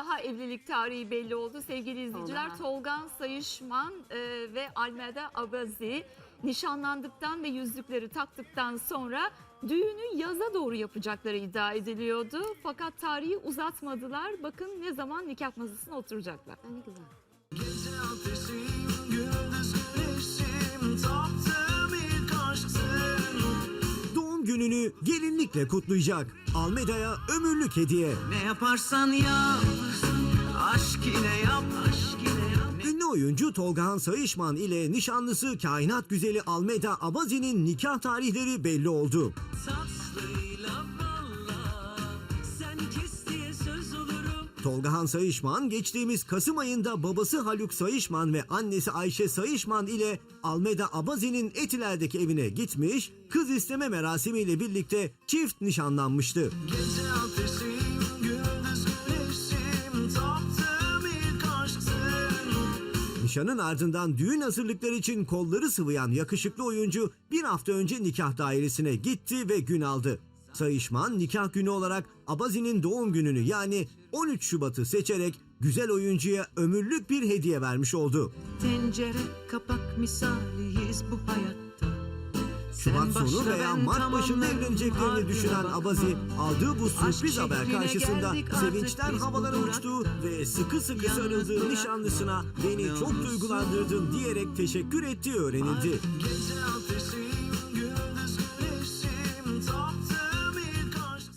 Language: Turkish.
daha evlilik tarihi belli oldu sevgili izleyiciler. Tolgan Sayışman e, ve Almeda Abazi nişanlandıktan ve yüzükleri taktıktan sonra düğünü yaza doğru yapacakları iddia ediliyordu. Fakat tarihi uzatmadılar. Bakın ne zaman nikah masasına oturacaklar. Ne güzel. Gününü gelinlikle kutlayacak. Almeda'ya ömürlük hediye. Ne yaparsan yap, aşk ile yap, aşk ile yap. Ünlü oyuncu Tolgahan Sayışman ile nişanlısı kainat güzeli Almeda Abazi'nin nikah tarihleri belli oldu. Tatlıyla Tolgahan Sayışman geçtiğimiz Kasım ayında babası Haluk Sayışman ve annesi Ayşe Sayışman ile Almeda Abazi'nin Etiler'deki evine gitmiş, kız isteme merasimiyle birlikte çift nişanlanmıştı. Gece aşksın. Nişanın ardından düğün hazırlıkları için kolları sıvayan yakışıklı oyuncu bir hafta önce nikah dairesine gitti ve gün aldı. Sayışman nikah günü olarak Abazi'nin doğum gününü yani 13 Şubat'ı seçerek güzel oyuncuya ömürlük bir hediye vermiş oldu. Tencere kapak misaliyiz bu hayatta. Şubat sonu veya Mart başında evleneceklerini düşünen. Abazi aldığı bu sürpriz haber karşısında sevinçten havalara uçtu ve sıkı sıkı sarıldığı nişanlısına beni çok duygulandırdın diyerek teşekkür ettiği öğrenildi. Gece